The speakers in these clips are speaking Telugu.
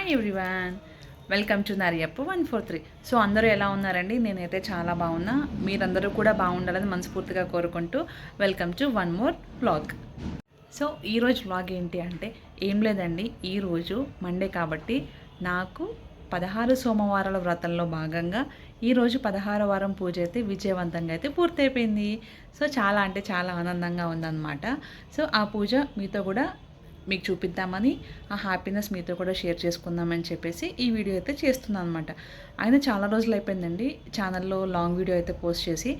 Hi everyone welcome to Nariyappa one four three so అందరూ ఎలా ఉన్నారండి? నేనైతే చాలా బాగున్నా. మీరందరూ కూడా బాగుండాలని మనస్ఫూర్తిగా కోరుకుంటూ welcome to one more blog so ఈరోజు వ్లాగ్ ఏంటి అంటే ఏం లేదండి. ఈరోజు మండే కాబట్టి నాకు పదహారు సోమవారాల వ్రతంలో భాగంగా ఈరోజు పదహారు వారం పూజ అయితే విజయవంతంగా అయితే పూర్తయిపోయింది. సో చాలా అంటే చాలా ఆనందంగా ఉందన్నమాట. సో ఆ పూజ మీతో కూడా మీకు చూపిద్దామని ఆ హ్యాపీనెస్ మీతో కూడా షేర్ చేసుకుందామని చెప్పేసి ఈ వీడియో అయితే చేస్తున్నాను అనమాట ఆయన చాలా రోజులు అయిపోయిందండి. ఛానల్లో లాంగ్ వీడియో అయితే పోస్ట్ చేసి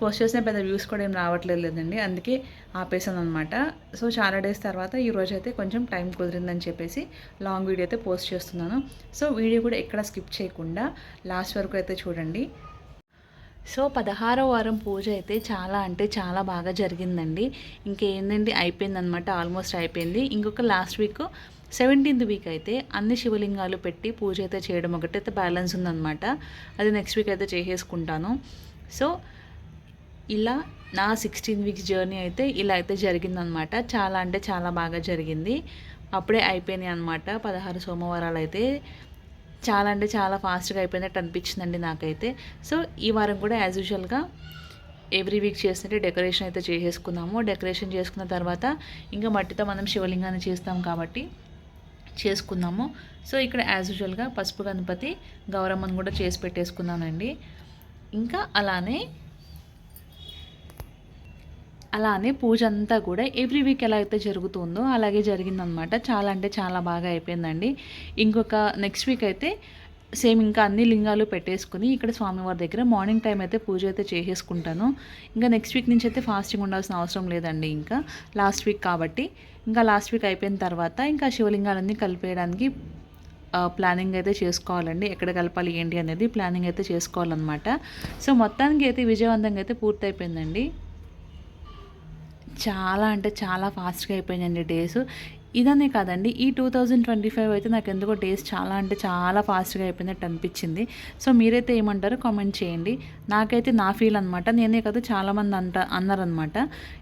పోస్ట్ చేసిన పెద్ద వ్యూస్ కూడా ఏం రావట్లేదు లేదండి. అందుకే ఆపేసాను అనమాట సో చాలా డేస్ తర్వాత ఈ రోజు అయితే కొంచెం టైం కుదిరిందని చెప్పేసి లాంగ్ వీడియో అయితే పోస్ట్ చేస్తున్నాను. సో వీడియో కూడా ఎక్కడ స్కిప్ చేయకుండా లాస్ట్ వరకు అయితే చూడండి. సో పదహారో వారం పూజ అయితే చాలా అంటే చాలా బాగా జరిగిందండి. ఇంకేందండి అయిపోయిందనమాట ఆల్మోస్ట్ అయిపోయింది. ఇంకొక లాస్ట్ వీక్ సెవెంటీన్త్ వీక్ అయితే అన్ని శివలింగాలు పెట్టి పూజ అయితే చేయడం ఒకటైతే బ్యాలెన్స్ ఉందన్నమాట. అది నెక్స్ట్ వీక్ అయితే చేసేసుకుంటాను. సో ఇలా నా సిక్స్టీన్ వీక్స్ జర్నీ అయితే ఇలా అయితే జరిగిందనమాట చాలా అంటే చాలా బాగా జరిగింది. అప్పుడే అయిపోయినాయి అనమాట పదహారు సోమవారాలు అయితే. చాలా అంటే చాలా ఫాస్ట్గా అయిపోయినట్టు అనిపించిందండి నాకైతే. సో ఈ వారం కూడా యాజ్ యూజువల్గా ఎవ్రీ వీక్ చేస్తుంటే డెకరేషన్ అయితే చేసేసుకున్నాము. డెకరేషన్ చేసుకున్న తర్వాత ఇంకా మట్టితో మనం శివలింగాన్ని చేస్తాం కాబట్టి చేసుకున్నాము. సో ఇక్కడ యాజ్ యూజువల్గా పసుపు గణపతి గౌరమ్మను కూడా చేసి పెట్టేసుకున్నానండి. ఇంకా అలానే అలానే పూజ అంతా కూడా ఎవ్రీ వీక్ ఎలా అయితే జరుగుతుందో అలాగే జరిగిందనమాట చాలా అంటే చాలా బాగా అయిపోయిందండి. ఇంకొక నెక్స్ట్ వీక్ అయితే సేమ్ ఇంకా అన్ని లింగాలు పెట్టేసుకుని ఇక్కడ స్వామివారి దగ్గర మార్నింగ్ టైం అయితే పూజ అయితే చేసేసుకుంటాను. ఇంకా నెక్స్ట్ వీక్ నుంచి అయితే ఫాస్టింగ్ ఉండాల్సిన అవసరం లేదండి ఇంకా. లాస్ట్ వీక్ కాబట్టి ఇంకా లాస్ట్ వీక్ అయిపోయిన తర్వాత ఇంకా శివలింగాలన్నీ కలిపేయడానికి ప్లానింగ్ అయితే చేసుకోవాలండి. ఎక్కడ కలపాలి ఏంటి అనేది ప్లానింగ్ అయితే చేసుకోవాలన్నమాట. సో మొత్తానికి అయితే విజయవంతంగా అయితే పూర్తయిపోయిందండి. చాలా అంటే చాలా ఫాస్ట్గా అయిపోయినాయండి డేస్. ఇదనే కాదండి ఈ టూ థౌజండ్ ట్వంటీ ఫైవ్ అయితే నాకు ఎందుకో డేస్ చాలా అంటే చాలా ఫాస్ట్గా అయిపోయినట్టు అనిపించింది. సో మీరైతే ఏమంటారో కామెంట్ చేయండి. నాకైతే నా ఫీల్ అనమాట నేనే కాదు చాలామంది అంట అన్నారనమాట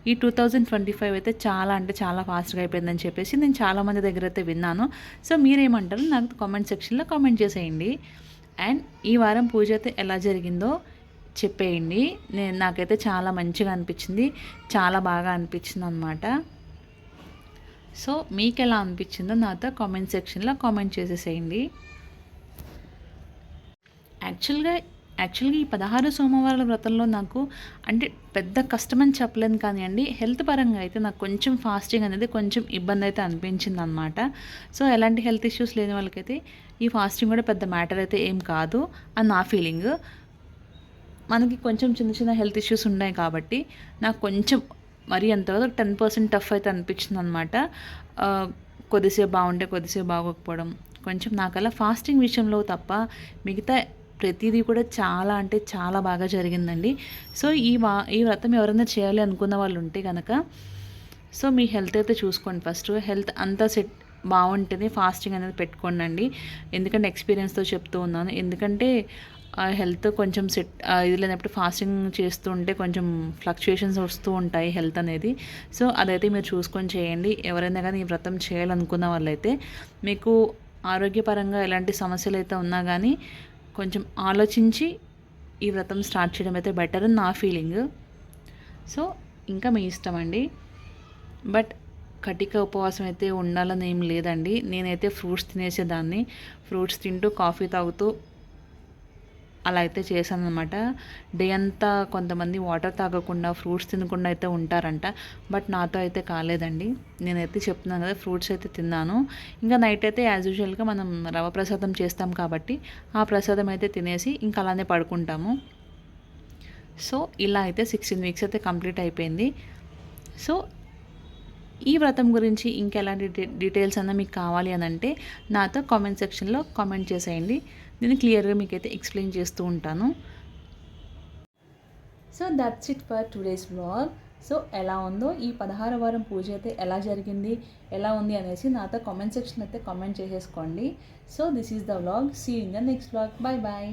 ఈ టూ థౌజండ్ ట్వంటీ ఫైవ్ అయితే చాలా అంటే చాలా ఫాస్ట్గా అయిపోయిందని చెప్పేసి నేను చాలామంది దగ్గర అయితే విన్నాను. సో మీరేమంటారు నాకు కామెంట్ సెక్షన్లో కామెంట్ చేసేయండి. అండ్ ఈ వారం పూజ అయితే ఎలా జరిగిందో చెప్పేయండి. నేను నాకైతే చాలా మంచిగా అనిపించింది. చాలా బాగా అనిపించింది అనమాట సో మీకు ఎలా అనిపించిందో నాతో కామెంట్ సెక్షన్లో కామెంట్ చేసేసేయండి. యాక్చువల్గా యాక్చువల్గా ఈ పదహారు సోమవారాల వ్రతంలో నాకు అంటే పెద్ద కష్టమని చెప్పలేను కానీ అండి హెల్త్ పరంగా అయితే నాకు కొంచెం ఫాస్టింగ్ అనేది కొంచెం ఇబ్బంది అయితే అనిపించింది అనమాట సో ఎలాంటి హెల్త్ ఇష్యూస్ లేని వాళ్ళకైతే ఈ ఫాస్టింగ్ కూడా పెద్ద మ్యాటర్ అయితే ఏం కాదు. అని నా ఫీలింగ్. మనకి కొంచెం చిన్న చిన్న హెల్త్ ఇష్యూస్ ఉన్నాయి కాబట్టి నాకు కొంచెం మరి అంత టెన్ పర్సెంట్ టఫ్ అయితే అనిపించింది అనమాట కొద్దిసేపు బాగుంటే కొద్దిసేపు బాగోకపోవడం. కొంచెం నాకు అలా ఫాస్టింగ్ విషయంలో తప్ప మిగతా ప్రతిదీ కూడా చాలా అంటే చాలా బాగా జరిగిందండి. సో ఈ వా ఈ వ్రతం ఎవరైనా చేయాలి అనుకున్న వాళ్ళు ఉంటే కనుక సో మీ హెల్త్ అయితే చూసుకోండి ఫస్ట్. హెల్త్ అంతా సెట్ బాగుంటుంది ఫాస్టింగ్ అనేది పెట్టుకోండి ఎందుకంటే ఎక్స్పీరియన్స్తో చెప్తూ ఉన్నాను. ఎందుకంటే హెల్త్ కొంచెం సెట్ ఇది లేనప్పుడు ఫాస్టింగ్ చేస్తూ ఉంటే కొంచెం ఫ్లక్చుయేషన్స్ వస్తూ ఉంటాయి హెల్త్ అనేది. సో అదైతే మీరు చూసుకొని చేయండి. ఎవరైనా కానీ ఈ వ్రతం చేయాలనుకున్న వాళ్ళైతే మీకు ఆరోగ్యపరంగా ఎలాంటి సమస్యలు అయితే ఉన్నా కానీ కొంచెం ఆలోచించి ఈ వ్రతం స్టార్ట్ చేయడం అయితే బెటర్ అని నా ఫీలింగ్. సో ఇంకా మీ ఇష్టం అండి. బట్ కటిక ఉపవాసం అయితే ఉండాలని ఏం లేదండి. నేనైతే ఫ్రూట్స్ తినేసేదాన్ని. ఫ్రూట్స్ తింటూ కాఫీ తాగుతూ అలా అయితే చేశాను అనమాట డే అంతా కొంతమంది వాటర్ తాగకుండా ఫ్రూట్స్ తినకుండా అయితే ఉంటారంట. బట్ నాతో అయితే కాలేదండి. నేనైతే చెప్తున్నాను కదా ఫ్రూట్స్ అయితే తిన్నాను. ఇంకా నైట్ అయితే యాజ్ యూజువల్గా మనం రవ ప్రసాదం చేస్తాం కాబట్టి ఆ ప్రసాదం అయితే తినేసి ఇంకా అలానే పడుకుంటాము. సో ఇలా అయితే సిక్స్టీన్ వీక్స్ అయితే కంప్లీట్ అయిపోయింది. సో ఈ వ్రతం గురించి ఇంకెలాంటి డీటెయిల్స్ అన్నా మీకు కావాలి అని అంటే నాతో కామెంట్ సెక్షన్లో కామెంట్ చేసేయండి. నేను క్లియర్గా మీకైతే ఎక్స్ప్లెయిన్ చేస్తూ ఉంటాను. So that's it for today's blog so ఎలా ఉందో ఈ పదహార వారం పూజ అయితే ఎలా జరిగింది ఎలా ఉంది అనేసి నాతో కామెంట్ సెక్షన్ అయితే కామెంట్ చేసేసుకోండి. So this is the vlog see in the next vlog bye bye